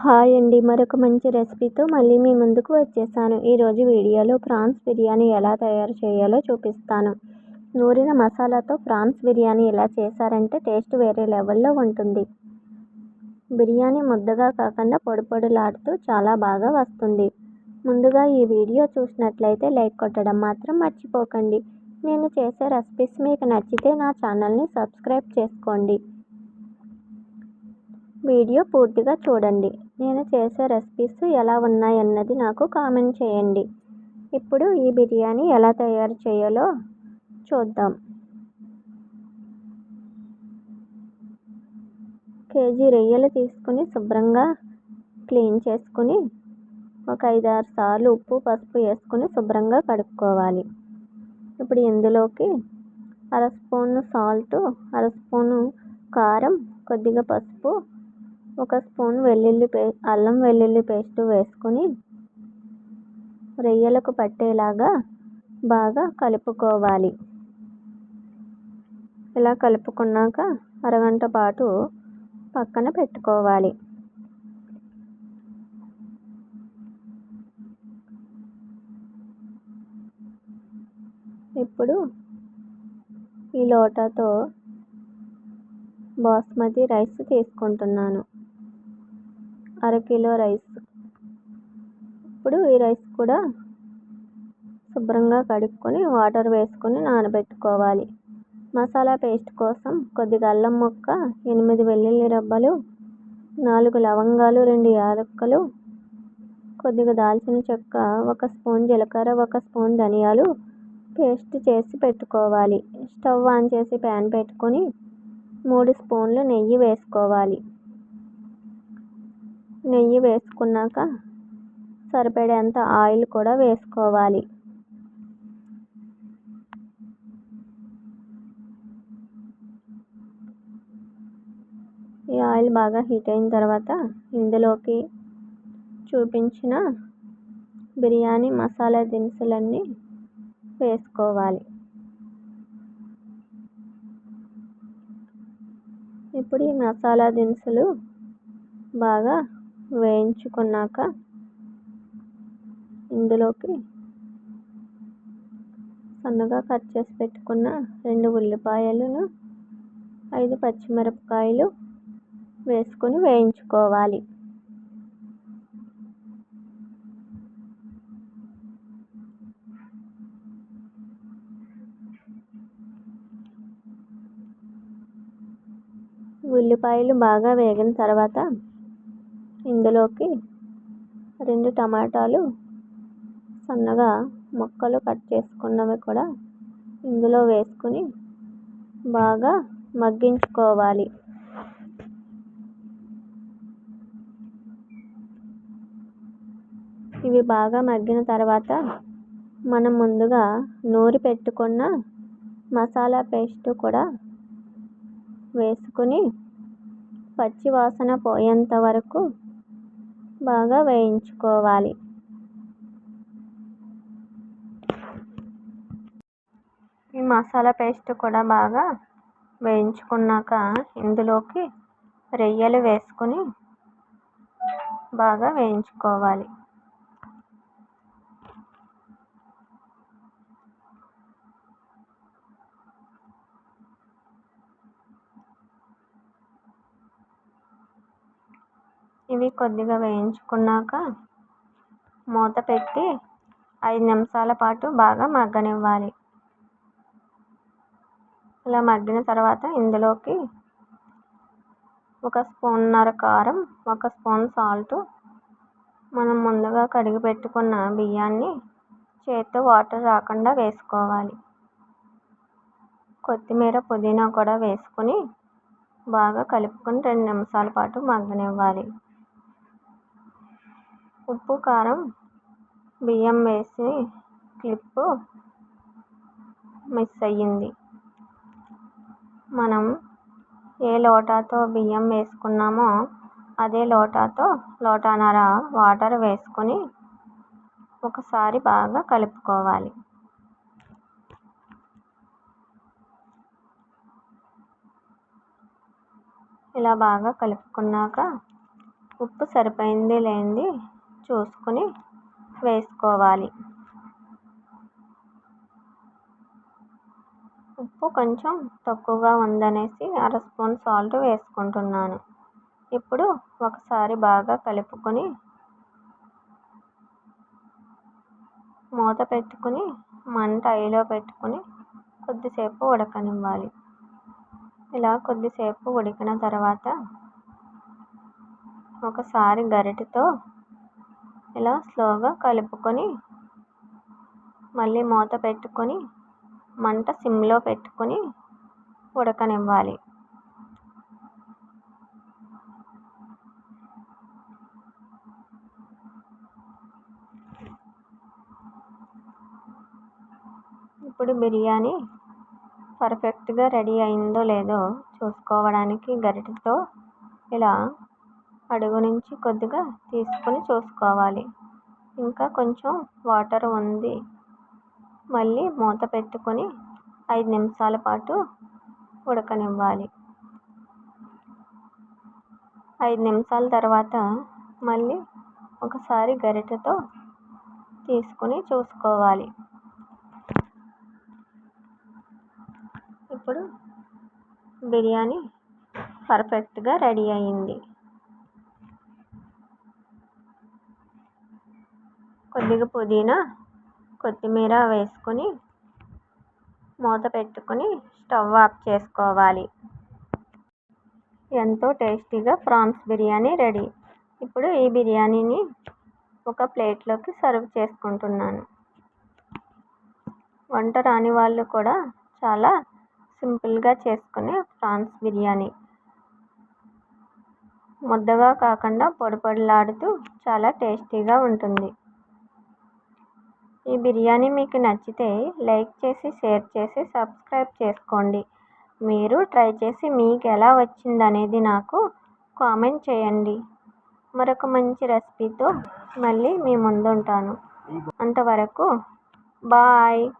Hi అండి. మరొక మంచి రెసిపీతో మళ్ళీ మీ ముందుకు వచ్చేసాను. ఈరోజు వీడియోలో ప్రాన్స్ బిర్యానీ ఎలా తయారు చేయాలో చూపిస్తాను. నూరిన మసాలాతో ప్రాన్స్ బిర్యానీ ఎలా చేశారంటే టేస్ట్ వేరే లెవెల్లో ఉంటుంది. బిర్యానీ ముద్దగా కాకుండా పొడి పొడిలాడుతూ చాలా బాగా వస్తుంది. ముందుగా ఈ వీడియో చూసినట్లయితే లైక్ కొట్టడం మాత్రం మర్చిపోకండి. నేను చేసే రెసిపీస్ మీకు నచ్చితే నా ఛానల్ని సబ్స్క్రైబ్ చేసుకోండి. వీడియో పూర్తిగా చూడండి. నేను చేసే రెసిపీస్ ఎలా ఉన్నాయన్నది నాకు కామెంట్ చేయండి. ఇప్పుడు ఈ బిర్యానీ ఎలా తయారు చేయాలో చూద్దాం. కేజీ రొయ్యలు తీసుకుని శుభ్రంగా క్లీన్ చేసుకుని ఒక ఐదారు సార్లు ఉప్పు పసుపు వేసుకుని శుభ్రంగా కడుక్కోవాలి. ఇప్పుడు ఇందులోకి అర స్పూను సాల్ట్ అర స్పూను కారం కొద్దిగా పసుపు ఒక స్పూన్ వెల్లుల్లి పే అల్లం వెల్లుల్లి పేస్ట్ వేసుకొని రొయ్యలకు పట్టేలాగా బాగా కలుపుకోవాలి. ఇలా కలుపుకున్నాక అరగంట పాటు పక్కన పెట్టుకోవాలి. ఇప్పుడు ఈ లోటాతో బాస్మతి రైస్ తీసుకుంటున్నాను. అరకిలో రైస్. ఇప్పుడు ఈ రైస్ కూడా శుభ్రంగా కడుక్కొని వాటర్ వేసుకొని నానబెట్టుకోవాలి. మసాలా పేస్ట్ కోసం కొద్దిగా అల్లం ముక్క ఎనిమిది వెల్లుల్లి రబ్బలు నాలుగు లవంగాలు రెండు యాలక్కలు కొద్దిగా దాల్చిన చెక్క ఒక స్పూన్ జీలకర్ర ఒక స్పూన్ ధనియాలు పేస్ట్ చేసి పెట్టుకోవాలి. స్టవ్ ఆన్ చేసి ప్యాన్ పెట్టుకొని మూడు స్పూన్లు నెయ్యి వేసుకోవాలి. నెయ్యి వేసుకున్నాక సరిపడేంత ఆయిల్ కూడా వేసుకోవాలి. ఈ ఆయిల్ బాగా హీట్ అయిన తర్వాత ఇందులోకి చూపించిన బిర్యానీ మసాలా దినుసులన్నీ వేసుకోవాలి. ఇప్పుడు ఈ మసాలా దినుసులు బాగా వేయించుకున్నాక ఇందులోకి సన్నగా కట్ చేసి పెట్టుకున్న రెండు ఉల్లిపాయలను ఐదు పచ్చిమిరపకాయలు వేసుకొని వేయించుకోవాలి. ఉల్లిపాయలు బాగా వేగిన తర్వాత ఇందులోకి రెండు టమాటాలు సన్నగా ముక్కలు కట్ చేసుకున్నవి కూడా ఇందులో వేసుకుని బాగా మగ్గించుకోవాలి. ఇవి బాగా మగ్గిన తర్వాత మనం ముందుగా నూరి పెట్టుకున్న మసాలా పేస్ట్ కూడా వేసుకుని పచ్చి వాసన పోయేంత వరకు బాగా వేయించుకోవాలి. ఈ మసాలా పేస్ట్ కూడా బాగా వేయించుకున్నాక ఇందులోకి రొయ్యలు వేసుకొని బాగా వేయించుకోవాలి. ఇవి కొద్దిగా వేయించుకున్నాక మూత పెట్టి ఐదు నిమిషాల పాటు బాగా మగ్గనివ్వాలి. ఇలా మగ్గిన తర్వాత ఇందులోకి ఒక స్పూన్నర కారం ఒక స్పూన్ సాల్ట్ మనం ముందుగా కడిగి పెట్టుకున్న బియ్యాన్ని చేత్తో వాటర్ రాకుండా వేసుకోవాలి. కొత్తిమీర పుదీనా కూడా వేసుకొని బాగా కలుపుకొని రెండు నిమిషాల పాటు మగ్గనివ్వాలి. ఉప్పు కారం బియ్యం వేసి క్లిప్పు మిస్ అయ్యింది. మనం ఏ లోటాతో బియ్యం వేసుకున్నామో అదే లోటాతో లోటాన్నర వాటర్ వేసుకొని ఒకసారి బాగా కలుపుకోవాలి. ఇలా బాగా కలుపుకున్నాక ఉప్పు సరిపోయింది లేనిది చూసుకుని వేసుకోవాలి. ఉప్పు కొంచెం తక్కువగా ఉందనేసి అర స్పూన్ సాల్ట్ వేసుకుంటున్నాను. ఇప్పుడు ఒకసారి బాగా కలుపుకొని మూత పెట్టుకుని మంట ఐలో పెట్టుకుని కొద్దిసేపు ఉడకనివ్వాలి. ఇలా కొద్దిసేపు ఉడికిన తర్వాత ఒకసారి గరిటెతో ఇలా స్లోగా కలుపుకొని మళ్ళీ మూత పెట్టుకొని మంట సిమ్లో పెట్టుకొని ఉడకనివ్వాలి. ఇప్పుడు బిర్యానీ పర్ఫెక్ట్గా రెడీ అయిందో లేదో చూసుకోవడానికి గరిటెతో ఇలా అడుగు నుంచి కొద్దిగా తీసుకొని చూసుకోవాలి. ఇంకా కొంచెం వాటర్ ఉంది. మళ్ళీ మూత పెట్టుకొని ఐదు నిమిషాల పాటు ఉడకనివ్వాలి. ఐదు నిమిషాల తర్వాత మళ్ళీ ఒకసారి గరిటెతో తీసుకుని చూసుకోవాలి. ఇప్పుడు బిర్యానీ పర్ఫెక్ట్గా రెడీ అయింది. కొద్దిగా పుదీనా కొత్తిమీర వేసుకొని మూత పెట్టుకొని స్టవ్ ఆఫ్ చేసుకోవాలి. ఎంతో టేస్టీగా ప్రాన్స్ బిర్యానీ రెడీ. ఇప్పుడు ఈ బిర్యానీని ఒక ప్లేట్లోకి సర్వ్ చేసుకుంటున్నాను. వంట రాని వాళ్ళు కూడా చాలా సింపుల్గా చేసుకునే ప్రాన్స్ బిర్యానీ. ముద్దగా కాకుండా పొడిపొడిలాడుతూ చాలా టేస్టీగా ఉంటుంది. ఈ బిర్యానీ మీకు నచ్చితే లైక్ చేసి షేర్ చేసి సబ్స్క్రైబ్ చేసుకోండి. మీరు ట్రై చేసి మీకు ఎలా వచ్చిందనేది నాకు కామెంట్ చేయండి. మరొక మంచి రెసిపీతో మళ్ళీ మీ ముందుంటాను. అంతవరకు బాయ్.